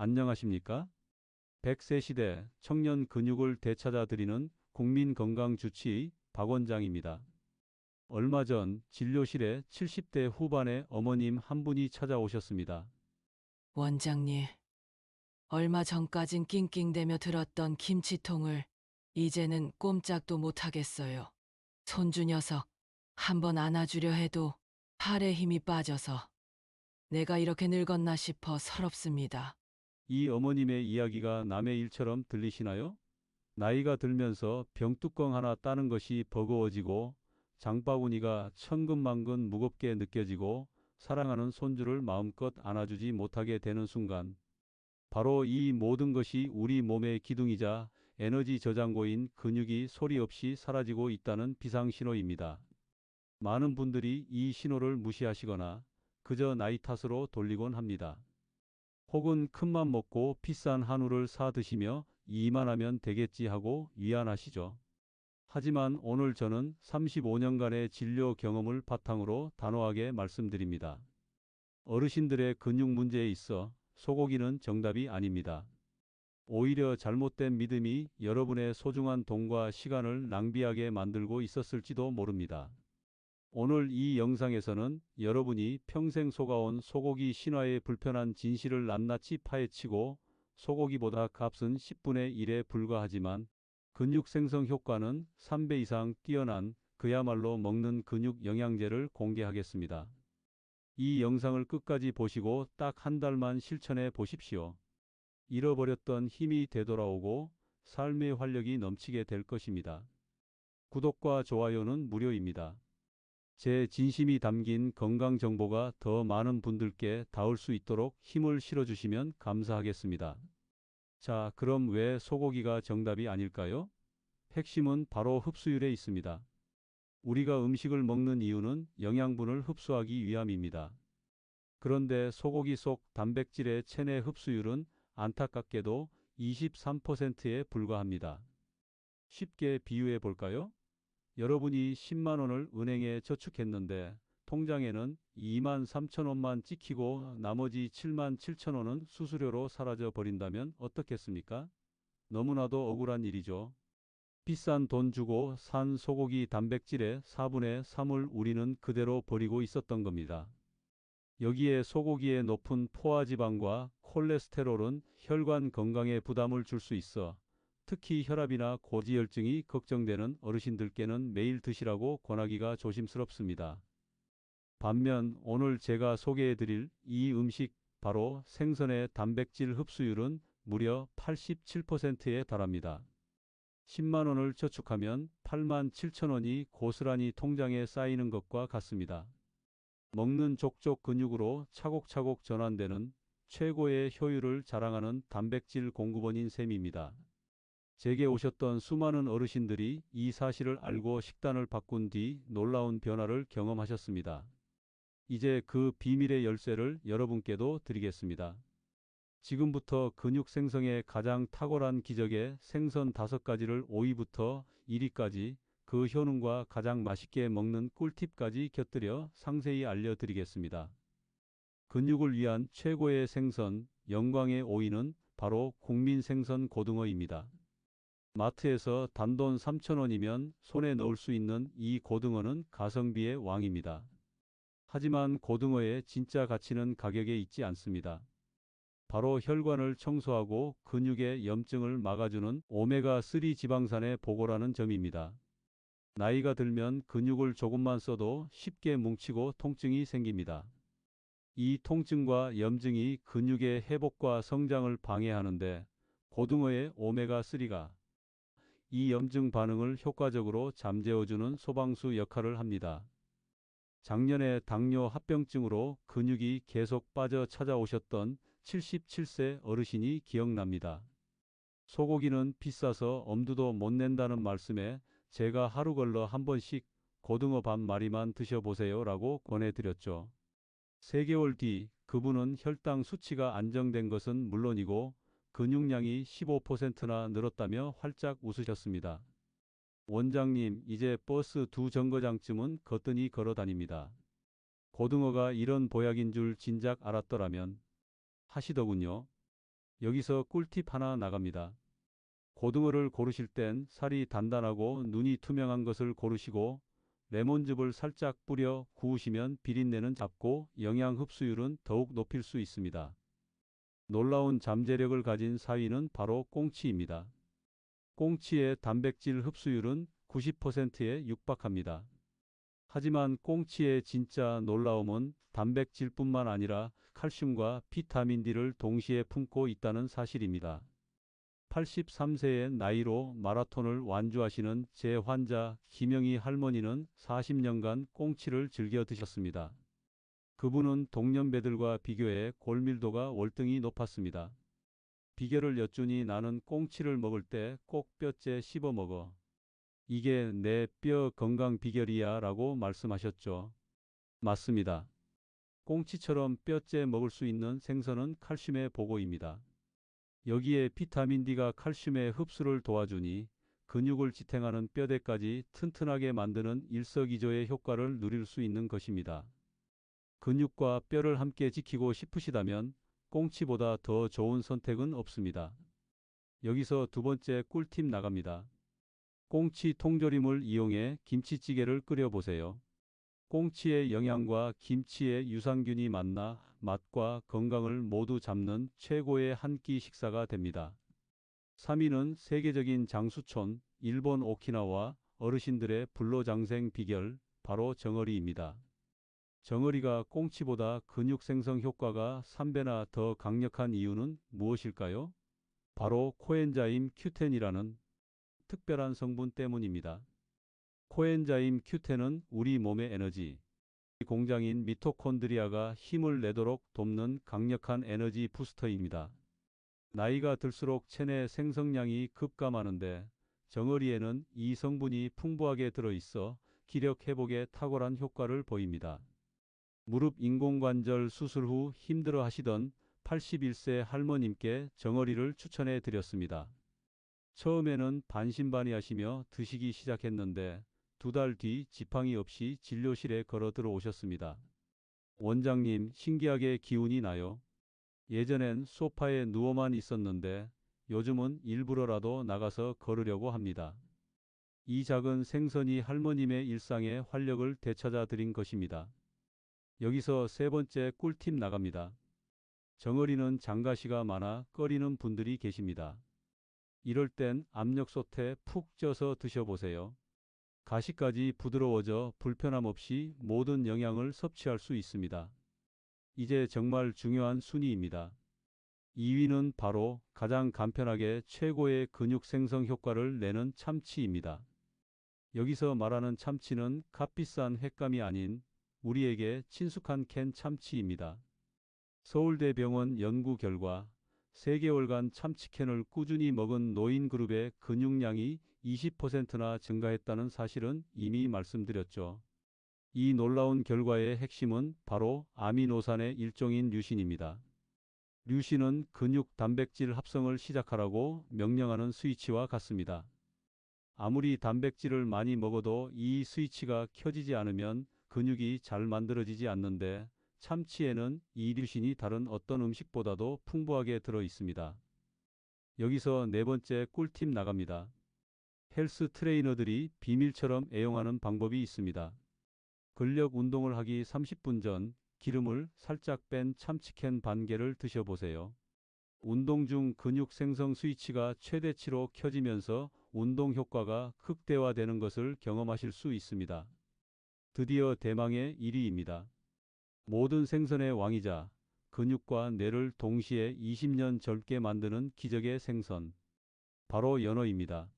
안녕하십니까? 100세 시대 청년 근육을 되찾아 드리는 국민건강주치의 박 원장입니다. 얼마 전 진료실에 70대 후반의 어머님 한 분이 찾아오셨습니다. 원장님, 얼마 전까진 낑낑대며 들었던 김치통을 이제는 꼼짝도 못하겠어요. 손주 녀석 한번 안아주려 해도 팔에 힘이 빠져서 내가 이렇게 늙었나 싶어 서럽습니다. 이 어머님의 이야기가 남의 일처럼 들리시나요? 나이가 들면서 병뚜껑 하나 따는 것이 버거워지고 장바구니가 천근만근 무겁게 느껴지고 사랑하는 손주를 마음껏 안아주지 못하게 되는 순간 바로 이 모든 것이 우리 몸의 기둥이자 에너지 저장고인 근육이 소리 없이 사라지고 있다는 비상신호입니다. 많은 분들이 이 신호를 무시하시거나 그저 나이 탓으로 돌리곤 합니다. 혹은 큰맘 먹고 비싼 한우를 사 드시며 이만 하면 되겠지 하고 위안하시죠. 하지만 오늘 저는 35년간의 진료 경험을 바탕으로 단호하게 말씀드립니다. 어르신들의 근육 문제에 있어 소고기는 정답이 아닙니다. 오히려 잘못된 믿음이 여러분의 소중한 돈과 시간을 낭비하게 만들고 있었을지도 모릅니다. 오늘 이 영상에서는 여러분이 평생 속아온 소고기 신화의 불편한 진실을 낱낱이 파헤치고 소고기보다 값은 10분의 1에 불과하지만 근육 생성 효과는 3배 이상 뛰어난 그야말로 먹는 근육 영양제를 공개하겠습니다. 이 영상을 끝까지 보시고 딱 한 달만 실천해 보십시오. 잃어버렸던 힘이 되돌아오고 삶의 활력이 넘치게 될 것입니다. 구독과 좋아요는 무료입니다. 제 진심이 담긴 건강 정보가 더 많은 분들께 닿을 수 있도록 힘을 실어주시면 감사하겠습니다. 자, 그럼 왜 소고기가 정답이 아닐까요? 핵심은 바로 흡수율에 있습니다. 우리가 음식을 먹는 이유는 영양분을 흡수하기 위함입니다. 그런데 소고기 속 단백질의 체내 흡수율은 안타깝게도 23%에 불과합니다. 쉽게 비유해 볼까요? 여러분이 10만 원을 은행에 저축했는데 통장에는 2만 3천 원만 찍히고 나머지 7만 7천 원은 수수료로 사라져 버린다면 어떻겠습니까? 너무나도 억울한 일이죠. 비싼 돈 주고 산 소고기 단백질의 4분의 3을 우리는 그대로 버리고 있었던 겁니다. 여기에 소고기의 높은 포화지방과 콜레스테롤은 혈관 건강에 부담을 줄 수 있어 특히 혈압이나 고지혈증이 걱정되는 어르신들께는 매일 드시라고 권하기가 조심스럽습니다. 반면 오늘 제가 소개해 드릴 이 음식 바로 생선의 단백질 흡수율은 무려 87%에 달합니다. 10만 원을 저축하면 8만 7천 원이 고스란히 통장에 쌓이는 것과 같습니다. 먹는 족족 근육으로 차곡차곡 전환되는 최고의 효율을 자랑하는 단백질 공급원인 셈입니다. 제게 오셨던 수많은 어르신들이 이 사실을 알고 식단을 바꾼 뒤 놀라운 변화를 경험하셨습니다. 이제 그 비밀의 열쇠를 여러분께도 드리겠습니다. 지금부터 근육 생성에 가장 탁월한 기적의 생선 5가지를 5위부터 1위까지 그 효능과 가장 맛있게 먹는 꿀팁까지 곁들여 상세히 알려드리겠습니다. 근육을 위한 최고의 생선, 영광의 5위는 바로 국민 생선 고등어입니다. 마트에서 단돈 3,000원이면 손에 넣을 수 있는 이 고등어는 가성비의 왕입니다. 하지만 고등어의 진짜 가치는 가격에 있지 않습니다. 바로 혈관을 청소하고 근육의 염증을 막아주는 오메가3 지방산의 보고라는 점입니다. 나이가 들면 근육을 조금만 써도 쉽게 뭉치고 통증이 생깁니다. 이 통증과 염증이 근육의 회복과 성장을 방해하는데 고등어의 오메가3가 이 염증 반응을 효과적으로 잠재워주는 소방수 역할을 합니다. 작년에 당뇨 합병증으로 근육이 계속 빠져 찾아오셨던 77세 어르신이 기억납니다. 소고기는 비싸서 엄두도 못 낸다는 말씀에 제가 하루 걸러 한 번씩 고등어 반 마리만 드셔보세요 라고 권해드렸죠. 3개월 뒤 그분은 혈당 수치가 안정된 것은 물론이고 근육량이 15%나 늘었다며 활짝 웃으셨습니다. 원장님, 이제 버스 두 정거장쯤은 거뜬히 걸어 다닙니다. 고등어가 이런 보약인 줄 진작 알았더라면 하시더군요. 여기서 꿀팁 하나 나갑니다. 고등어를 고르실 땐 살이 단단하고 눈이 투명한 것을 고르시고 레몬즙을 살짝 뿌려 구우시면 비린내는 잡고 영양 흡수율은 더욱 높일 수 있습니다. 놀라운 잠재력을 가진 사위는 바로 꽁치입니다. 꽁치의 단백질 흡수율은 90%에 육박합니다. 하지만 꽁치의 진짜 놀라움은 단백질뿐만 아니라 칼슘과 비타민 D를 동시에 품고 있다는 사실입니다. 83세의 나이로 마라톤을 완주하시는 제 환자 김영희 할머니는 40년간 꽁치를 즐겨 드셨습니다. 그분은 동년배들과 비교해 골밀도가 월등히 높았습니다. 비결을 여쭈니 나는 꽁치를 먹을 때 꼭 뼈째 씹어 먹어. 이게 내 뼈 건강 비결이야 라고 말씀하셨죠. 맞습니다. 꽁치처럼 뼈째 먹을 수 있는 생선은 칼슘의 보고입니다. 여기에 비타민 D가 칼슘의 흡수를 도와주니 근육을 지탱하는 뼈대까지 튼튼하게 만드는 일석이조의 효과를 누릴 수 있는 것입니다. 근육과 뼈를 함께 지키고 싶으시다면 꽁치보다 더 좋은 선택은 없습니다. 여기서 두 번째 꿀팁 나갑니다. 꽁치 통조림을 이용해 김치찌개를 끓여보세요. 꽁치의 영양과 김치의 유산균이 만나 맛과 건강을 모두 잡는 최고의 한 끼 식사가 됩니다. 3위는 세계적인 장수촌, 일본 오키나와 어르신들의 불로장생 비결, 바로 정어리입니다. 정어리가 꽁치보다 근육 생성 효과가 3배나 더 강력한 이유는 무엇일까요? 바로 코엔자임 Q10이라는 특별한 성분 때문입니다. 코엔자임 Q10은 우리 몸의 에너지 공장인 미토콘드리아가 힘을 내도록 돕는 강력한 에너지 부스터입니다. 나이가 들수록 체내 생성량이 급감하는데 정어리에는 이 성분이 풍부하게 들어있어 기력 회복에 탁월한 효과를 보입니다. 무릎 인공관절 수술 후 힘들어 하시던 81세 할머님께 정어리를 추천해 드렸습니다. 처음에는 반신반의하시며 드시기 시작했는데 두 달 뒤 지팡이 없이 진료실에 걸어 들어오셨습니다. 원장님, 신기하게 기운이 나요. 예전엔 소파에 누워만 있었는데 요즘은 일부러라도 나가서 걸으려고 합니다. 이 작은 생선이 할머님의 일상에 활력을 되찾아 드린 것입니다. 여기서 세 번째 꿀팁 나갑니다. 정어리는 장가시가 많아 꺼리는 분들이 계십니다. 이럴 땐 압력솥에 푹 쪄서 드셔보세요. 가시까지 부드러워져 불편함 없이 모든 영양을 섭취할 수 있습니다. 이제 정말 중요한 순위입니다. 2위는 바로 가장 간편하게 최고의 근육 생성 효과를 내는 참치입니다. 여기서 말하는 참치는 값비싼 횟감이 아닌 우리에게 친숙한 캔 참치입니다. 서울대병원 연구 결과 3개월간 참치캔을 꾸준히 먹은 노인 그룹의 근육량이 20%나 증가했다는 사실은 이미 말씀드렸죠. 이 놀라운 결과의 핵심은 바로 아미노산의 일종인 류신입니다. 류신은 근육 단백질 합성을 시작하라고 명령하는 스위치와 같습니다. 아무리 단백질을 많이 먹어도 이 스위치가 켜지지 않으면 근육이 잘 만들어지지 않는데 참치에는 이 류신이 다른 어떤 음식보다도 풍부하게 들어 있습니다. 여기서 네 번째 꿀팁 나갑니다. 헬스 트레이너들이 비밀처럼 애용하는 방법이 있습니다. 근력 운동을 하기 30분 전 기름을 살짝 뺀 참치캔 반 개를 드셔보세요. 운동 중 근육 생성 스위치가 최대치로 켜지면서 운동 효과가 극대화되는 것을 경험하실 수 있습니다. 드디어 대망의 1위입니다. 모든 생선의 왕이자 근육과 뇌를 동시에 20년 젊게 만드는 기적의 생선. 바로 연어입니다.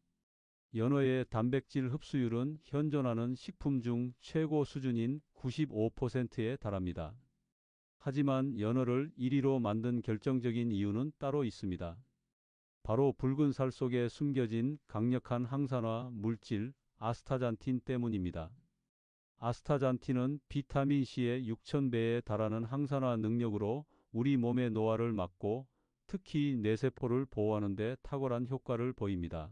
연어의 단백질 흡수율은 현존하는 식품 중 최고 수준인 95%에 달합니다. 하지만 연어를 1위로 만든 결정적인 이유는 따로 있습니다. 바로 붉은 살 속에 숨겨진 강력한 항산화 물질 아스타잔틴 때문입니다. 아스타잔틴은 비타민 C의 6,000배에 달하는 항산화 능력으로 우리 몸의 노화를 막고 특히 뇌세포를 보호하는 데 탁월한 효과를 보입니다.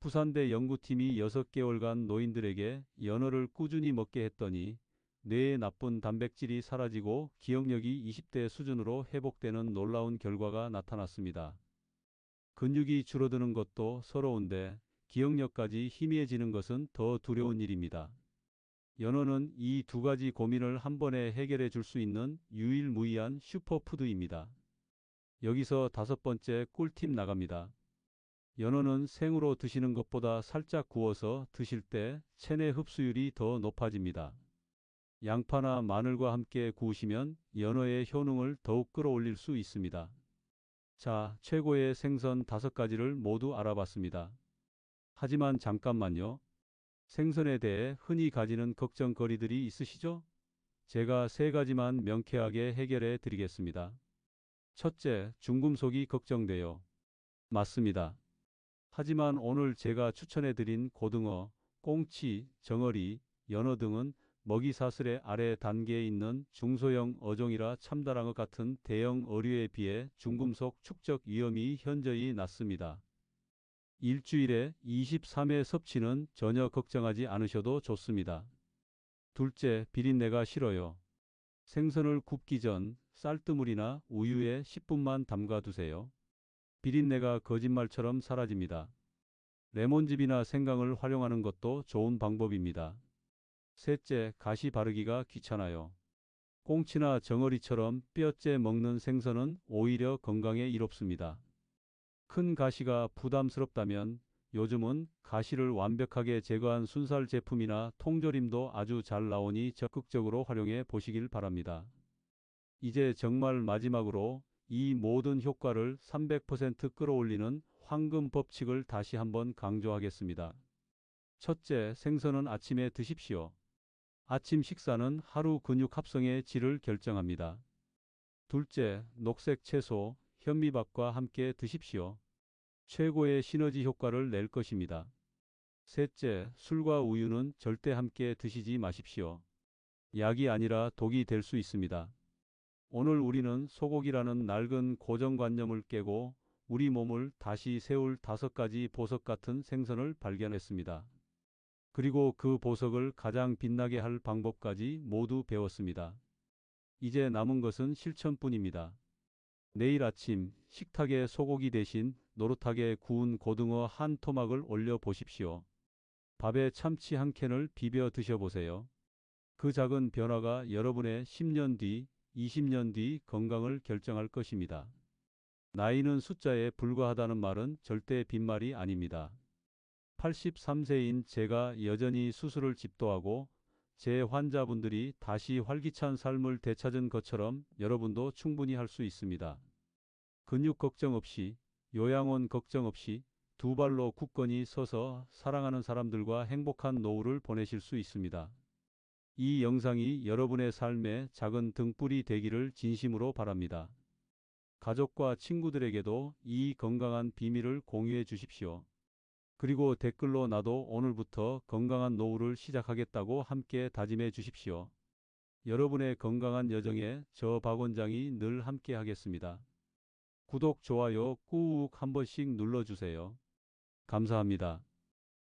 부산대 연구팀이 6개월간 노인들에게 연어를 꾸준히 먹게 했더니 뇌의 나쁜 단백질이 사라지고 기억력이 20대 수준으로 회복되는 놀라운 결과가 나타났습니다. 근육이 줄어드는 것도 서러운데 기억력까지 희미해지는 것은 더 두려운 일입니다. 연어는 이 두 가지 고민을 한 번에 해결해 줄 수 있는 유일무이한 슈퍼푸드입니다. 여기서 다섯 번째 꿀팁 나갑니다. 연어는 생으로 드시는 것보다 살짝 구워서 드실 때 체내 흡수율이 더 높아집니다. 양파나 마늘과 함께 구우시면 연어의 효능을 더욱 끌어올릴 수 있습니다. 자, 최고의 생선 다섯 가지를 모두 알아봤습니다. 하지만 잠깐만요. 생선에 대해 흔히 가지는 걱정거리들이 있으시죠? 제가 세 가지만 명쾌하게 해결해 드리겠습니다. 첫째, 중금속이 걱정돼요. 맞습니다. 하지만 오늘 제가 추천해 드린 고등어, 꽁치, 정어리, 연어 등은 먹이 사슬의 아래 단계에 있는 중소형 어종이라 참다랑어 같은 대형 어류에 비해 중금속 축적 위험이 현저히 낮습니다. 일주일에 23회 섭취는 전혀 걱정하지 않으셔도 좋습니다. 둘째, 비린내가 싫어요. 생선을 굽기 전 쌀뜨물이나 우유에 10분만 담가 두세요. 비린내가 거짓말처럼 사라집니다. 레몬즙이나 생강을 활용하는 것도 좋은 방법입니다. 셋째, 가시 바르기가 귀찮아요. 꽁치나 정어리처럼 뼈째 먹는 생선은 오히려 건강에 이롭습니다. 큰 가시가 부담스럽다면 요즘은 가시를 완벽하게 제거한 순살 제품이나 통조림도 아주 잘 나오니 적극적으로 활용해 보시길 바랍니다. 이제 정말 마지막으로 이 모든 효과를 300% 끌어올리는 황금 법칙을 다시 한번 강조하겠습니다. 첫째, 생선은 아침에 드십시오. 아침 식사는 하루 근육 합성의 질을 결정합니다. 둘째, 녹색 채소, 현미밥과 함께 드십시오. 최고의 시너지 효과를 낼 것입니다. 셋째, 술과 우유는 절대 함께 드시지 마십시오. 약이 아니라 독이 될 수 있습니다. 오늘 우리는 소고기라는 낡은 고정관념을 깨고 우리 몸을 다시 세울 다섯 가지 보석 같은 생선을 발견했습니다. 그리고 그 보석을 가장 빛나게 할 방법까지 모두 배웠습니다. 이제 남은 것은 실천뿐입니다. 내일 아침 식탁에 소고기 대신 노릇하게 구운 고등어 한 토막을 올려 보십시오. 밥에 참치 한 캔을 비벼 드셔보세요. 그 작은 변화가 여러분의 10년 뒤, 20년 뒤 건강을 결정할 것입니다. 나이는 숫자에 불과하다는 말은 절대 빈말이 아닙니다. 83세인 제가 여전히 수술을 집도하고 제 환자분들이 다시 활기찬 삶을 되찾은 것처럼 여러분도 충분히 할 수 있습니다. 근육 걱정 없이, 요양원 걱정 없이 두 발로 굳건히 서서 사랑하는 사람들과 행복한 노후를 보내실 수 있습니다. 이 영상이 여러분의 삶에 작은 등불이 되기를 진심으로 바랍니다. 가족과 친구들에게도 이 건강한 비밀을 공유해 주십시오. 그리고 댓글로 나도 오늘부터 건강한 노후를 시작하겠다고 함께 다짐해 주십시오. 여러분의 건강한 여정에 저 박 원장이 늘 함께 하겠습니다. 구독, 좋아요 꾹 한 번씩 눌러주세요. 감사합니다.